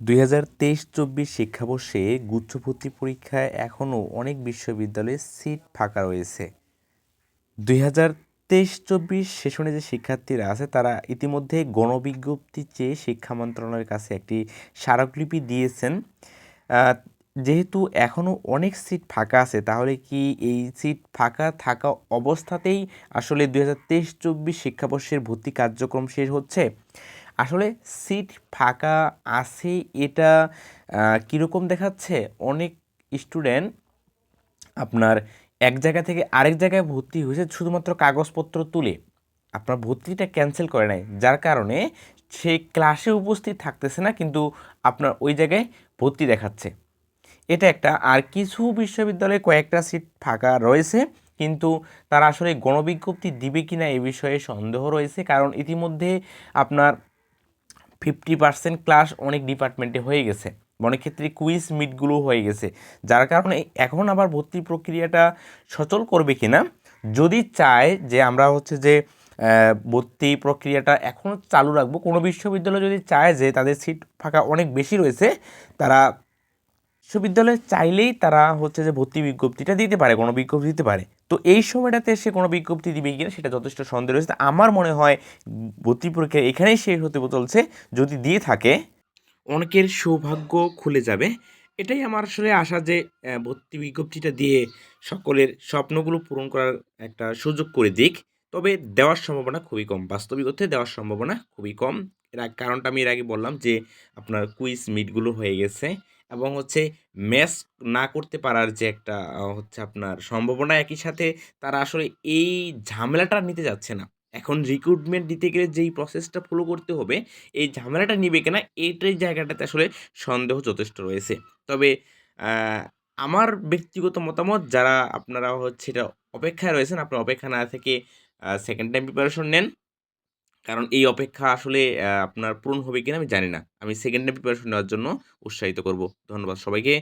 দুই হাজার তেইশ চব্বিশ শিক্ষাবর্ষে গুচ্ছ ভর্তি পরীক্ষায় এখনও অনেক বিশ্ববিদ্যালয়ে সিট ফাঁকা রয়েছে। দুই হাজার তেইশ চব্বিশ সেশনে যে শিক্ষার্থীরা আছে, তারা ইতিমধ্যে গণবিজ্ঞপ্তি চেয়ে শিক্ষা মন্ত্রণালয়ের কাছে একটি স্মারকলিপি দিয়েছেন। যেহেতু এখনও অনেক সিট ফাঁকা আছে, তাহলে কি এই সিট ফাঁকা থাকা অবস্থাতেই আসলে দুই হাজার তেইশ চব্বিশ শিক্ষাবর্ষের ভর্তি কার্যক্রম শেষ হচ্ছে? আসলে সিট ফাঁকা আছে এটা কীরকম দেখাচ্ছে? অনেক স্টুডেন্ট আপনার এক জায়গা থেকে আরেক জায়গায় ভর্তি হয়েছে শুধুমাত্র কাগজপত্র তুলে। আপনার ভর্তিটা ক্যান্সেল করে নাই, যার কারণে সে ক্লাসে উপস্থিত থাকতেছে না, কিন্তু আপনার ওই জায়গায় ভর্তি দেখাচ্ছে। এটা একটা। আর কিছু বিশ্ববিদ্যালয়ে কয়েকটা সিট ফাঁকা রয়েছে, কিন্তু তারা আসলে গণবিজ্ঞপ্তি দিবে কিনা এ বিষয়ে সন্দেহ রয়েছে, কারণ ইতিমধ্যে আপনার ফিফটি পার্সেন্ট ক্লাস অনেক ডিপার্টমেন্টে হয়ে গেছে। অনেক ক্ষেত্রে কুইজ মিটগুলো হয়ে গেছে। যার কারণে এখন আবার ভর্তি প্রক্রিয়াটা সচল করবে কিনা, যদি চায় যে আমরা হচ্ছে যে ভর্তি প্রক্রিয়াটা এখনও চালু রাখব, কোনো বিশ্ববিদ্যালয় যদি চায় যে তাদের সিট ফাঁকা অনেক বেশি রয়েছে, তারা বিশ্ববিদ্যালয় চাইলেই তারা হচ্ছে যে ভর্তি বিজ্ঞপ্তিটা দিতে পারে, কোনো বিজ্ঞপ্তি দিতে পারে। তো এই সময়টাতে সে কোনো বিজ্ঞপ্তি দিবে কিনা সেটা যথেষ্ট সন্দেহ রয়েছে। আমার মনে হয় ভর্তি পরীক্ষা এখানেই শেষ হতে চলছে। যদি দিয়ে থাকে, অনেকের সৌভাগ্য খুলে যাবে। এটাই আমার আসলে আশা যে ভর্তি বিজ্ঞপ্তিটা দিয়ে সকলের স্বপ্নগুলো পূরণ করার একটা সুযোগ করে দিক। তবে দেওয়ার সম্ভাবনা খুবই কম। বাস্তবিক অর্থে দেওয়ার সম্ভাবনা খুবই কম। এর কারণটা আমি এর আগে বললাম যে, আপনার কুইজ মিটগুলো হয়ে গেছে। এবং হচ্ছে ম্যাচ না করতে পারার যে একটা হচ্ছে আপনার সম্ভাবনা একই সাথে তারা আসলে এই ঝামেলাটা নিতে যাচ্ছে না। এখন রিক্রুটমেন্ট দিতে গেলে যেই প্রসেসটা ফলো করতে হবে, এই ঝামেলাটা নিবে কিনা এইটাই জায়গাটাতে আসলে সন্দেহ যথেষ্ট রয়েছে। তবে আমার ব্যক্তিগত মতামত যারা আপনারা হচ্ছে এটা অপেক্ষায় রয়েছেন, আপনারা অপেক্ষা না থেকে সেকেন্ড টাইম প্রিপারেশন নেন। কারণ এই অপেক্ষা আসলে আপনার পূরণ হবে কিনা আমি জানি না। আমি সেকেন্ড প্রিপারেশন নেওয়ার জন্য উৎসাহিত করব। ধন্যবাদ সবাইকে।